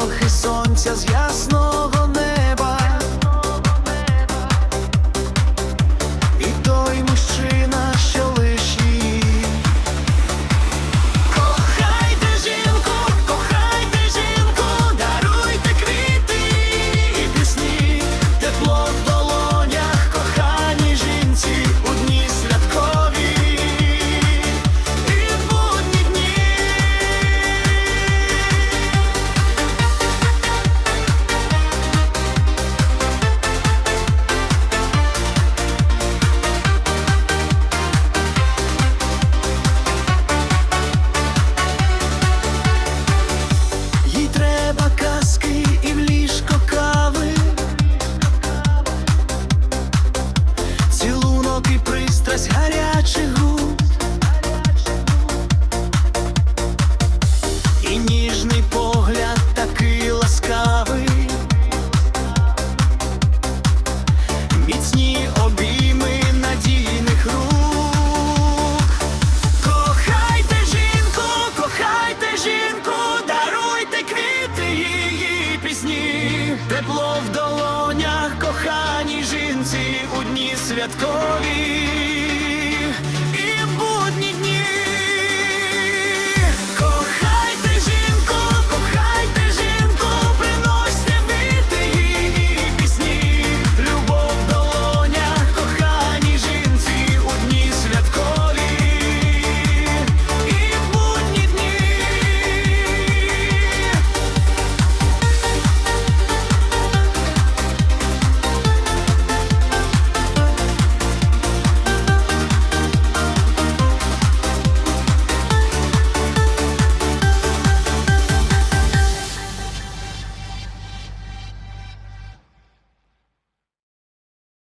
трохи сонця з ясного. пристрасть гарячих губ І ніжний погляд такий ласкавий, міцні обійми надійних рук. Кохайте жінку, кохайте жінку, даруйте квіти її пісні, тепло коханій жінці у дні святкові.